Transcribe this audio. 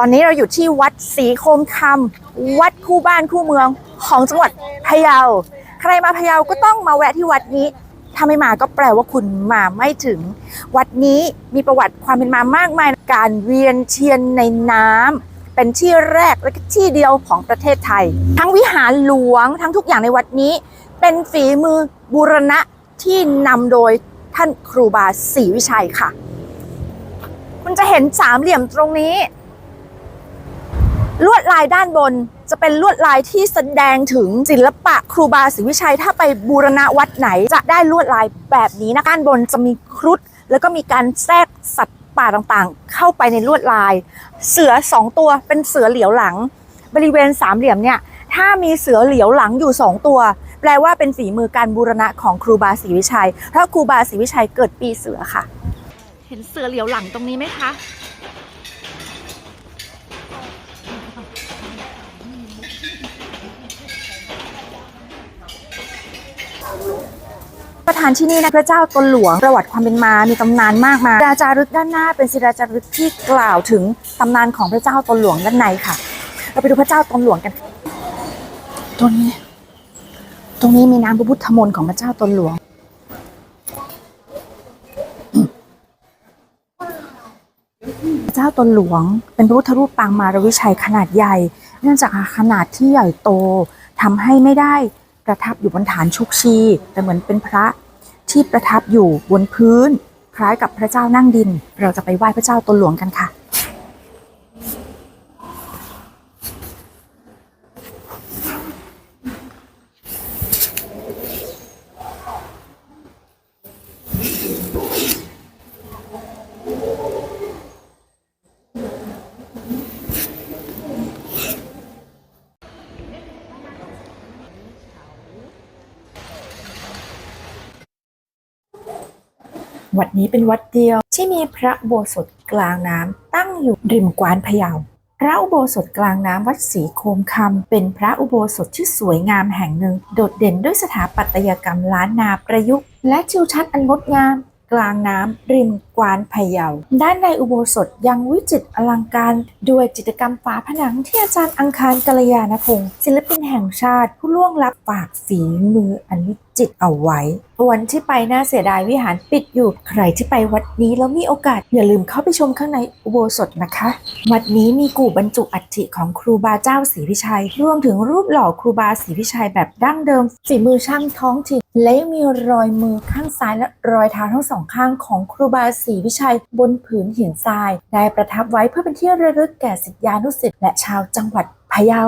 ตอนนี้เราอยู่ที่วัดศรีโคมคำวัดคู่บ้านคู่เมืองของจังหวัดพะเยา ใครมาพะเยาก็ต้องมาแวะที่วัดนี้ ถ้าไม่มาก็แปลว่าคุณมาไม่ถึง วัดนี้มีประวัติความเป็นมามากมาย การเวียนเทียนในน้ำเป็นที่แรกและที่เดียวของประเทศไทย ทั้งวิหารหลวงทั้งทุกอย่างในวัดนี้ เป็นฝีมือบูรณะที่นำโดยท่านครูบาศรีวิชัยค่ะ คุณจะเห็นสามเหลี่ยมตรงนี้ ลวดลายด้านบนจะเป็นลวดลายที่แสดงถึงศิลปะครูบาศรีวิชัย ถ้าไปบูรณะวัดไหนจะได้ลวดลายแบบนี้นะด้านบนจะมีครุฑแล้วก็มีการแทรกสัตว์ป่าต่างๆ เข้าไปในลวดลาย เสือสองตัวเป็นเสือเหลียวหลัง บริเวณสามเหลี่ยมเนี่ยถ้ามีเสือเหลียวหลังอยู่สองตัว แปลว่าเป็นฝีมือการบูรณะของครูบาศรีวิชัย เพราะครูบาศรีวิชัยเกิดปีเสือค่ะ เห็นเสือเหลียวหลังตรงนี้ไหมคะานที่นี่นะพระเจ้าตนหลวงประวัติความเป็นมา มีตำนานมากมายศิลาจารึกด้านหน้าเป็นศิลาจารึกที่กล่าวถึงตำนานของพระเจ้าตนหลวงด้านในค่ะ เราไปดูพระเจ้าตนหลวงกัน ตรงนี้ ตรงนี้มีน้ำพระพุทธมนต์ของพระเจ้าตนหลวงพระเจ้าตนหลวง เป็นพระพุทธรูปปางมารวิชัยขนาดใหญ่ เนื่องจากขนาดที่ใหญ่โตทำให้ไม่ได้ประทับอยู่บนฐานชุกชี แต่เหมือนเป็นพระ ที่ประทับอยู่บนพื้น คล้ายกับพระเจ้านั่งดิน เราจะไปไหว้พระเจ้าตนหลวงกันค่ะ วัดนี้เป็นวัดเดียวที่มีพระโบสถกลางน้ำตั้งอยู่ริมกวานพะเยาพระอุโบสถกลางน้ำวัดศรีโคมคำเป็นพระอุโบสถที่สวยงามแห่งหนึ่ง โดดเด่นด้วยสถาปัตยกรรมล้านนาประยุกต์ และทิวทัศน์อันงดงาม กลางน้ำริมกวานพะเยา ด้านในอุโบสถยังวิจิตรอลังการด้วยจิตรกรรมฝาผนังที่อาจารย์อังคารกัลยาณพงศ์ศิลปินแห่งชาติผู้ล่วงลับฝากฝีมืออันวิจิตเอาไว้ วันที่ไปน่าเสียดายวิหารปิดอยู่ ใครที่ไปวัดนี้แล้วมีโอกาส อย่าลืมเข้าไปชมข้างในอุโบสถนะคะ วัดนี้มีกู่บรรจุอัฐิของครูบาเจ้าศรีวิชัย รวมถึงรูปหล่อครูบาศรีวิชัยแบบดั้งเดิมฝีมือช่างท้องถิ่น และยังมีรอยมือข้างซ้ายและรอยเท้าทั้งสองข้างของครูบาศรีวิชัยบนผืนหินทราย ได้ประทับไว้เพื่อเป็นที่ระลึกแก่ศิษยานุศิษย์และชาวจังหวัดพะเยา